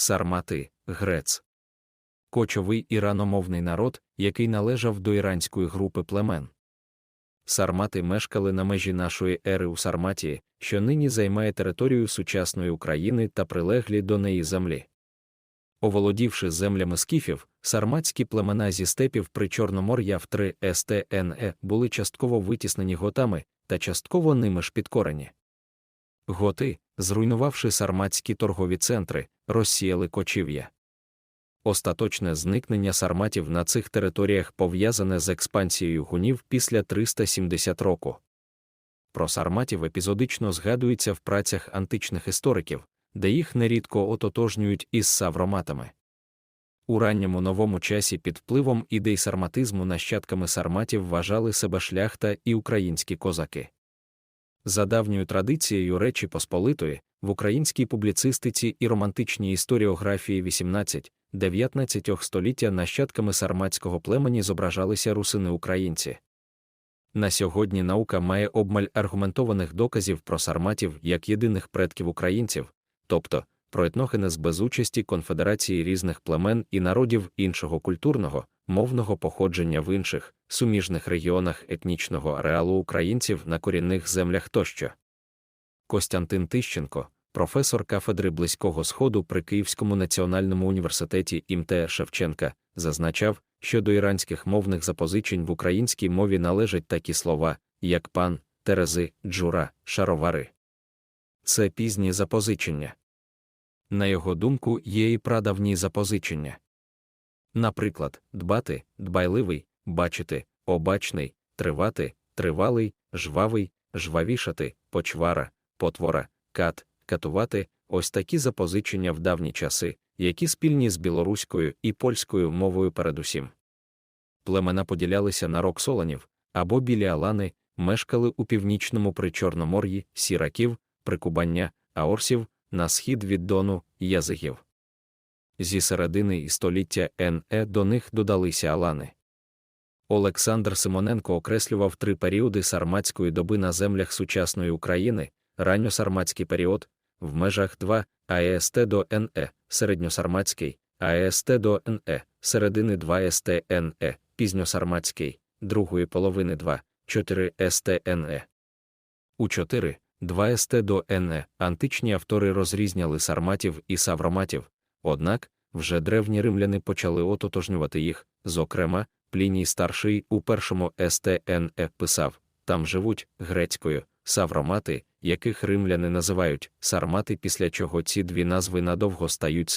сармати, грец. Кочовий іраномовний народ, який належав до іранської групи племен. Сармати мешкали на межі нашої ери у Сарматії, що нині займає територію сучасної України та прилеглі до неї землі. Оволодівши землями скіфів, сарматські племена зі степів при Чорномор'я в 3 СТНЕ були частково витіснені готами та частково ними ж підкорені. Готи, зруйнувавши сарматські торгові центри, розсіяли кочів'я. Остаточне зникнення сарматів на цих територіях пов'язане з експансією гунів після 370 року. Про сарматів епізодично згадується в працях античних істориків, де їх нерідко ототожнюють із савроматами. У ранньому новому часі під впливом ідей сарматизму нащадками сарматів вважали себе шляхта і українські козаки. За давньою традицією Речі Посполитої, в українській публіцистиці і романтичній історіографії 18-19 століття нащадками сарматського племені зображалися русини українці. На сьогодні наука має обмаль аргументованих доказів про сарматів як єдиних предків українців, тобто про етногенез без участі конфедерації різних племен і народів іншого культурного, мовного походження в інших, суміжних регіонах етнічного ареалу українців на корінних землях тощо. Костянтин Тищенко, професор кафедри Близького Сходу при Київському національному університеті імте Шевченка, зазначав, що до іранських мовних запозичень в українській мові належать такі слова, як пан, терези, джура, шаровари. Це пізні запозичення. На його думку, є і прадавні запозичення. Наприклад, дбати, дбайливий, бачити, обачний, тривати, тривалий, жвавий, жвавішати, почвара, потвора, кат, катувати ось такі запозичення в давні часи, які спільні з білоруською і польською мовою передусім. Племена поділялися на роксоланів або білі алани, мешкали у північному причорномор'ї, сіраків, прикубання, аорсів, на схід від Дону, язигів. Зі середини і століття НЕ до них додалися алани. Олександр Симоненко окреслював три періоди сарматської доби на землях сучасної України, ранньосарматський період, в межах 2 АЕСТ до НЕ, середньосарматський, АЕСТ до НЕ, середини 2 СТНЕ, пізньосарматський, другої половини 2, 4 СТНЕ. У 4, 2 СТ до НЕ античні автори розрізняли сарматів і савроматів, однак вже древні римляни почали ототожнювати їх, зокрема, Пліній старший у першому СТНЕ писав там живуть грецькою савромати, яких римляни називають сармати, після чого ці дві назви надовго стають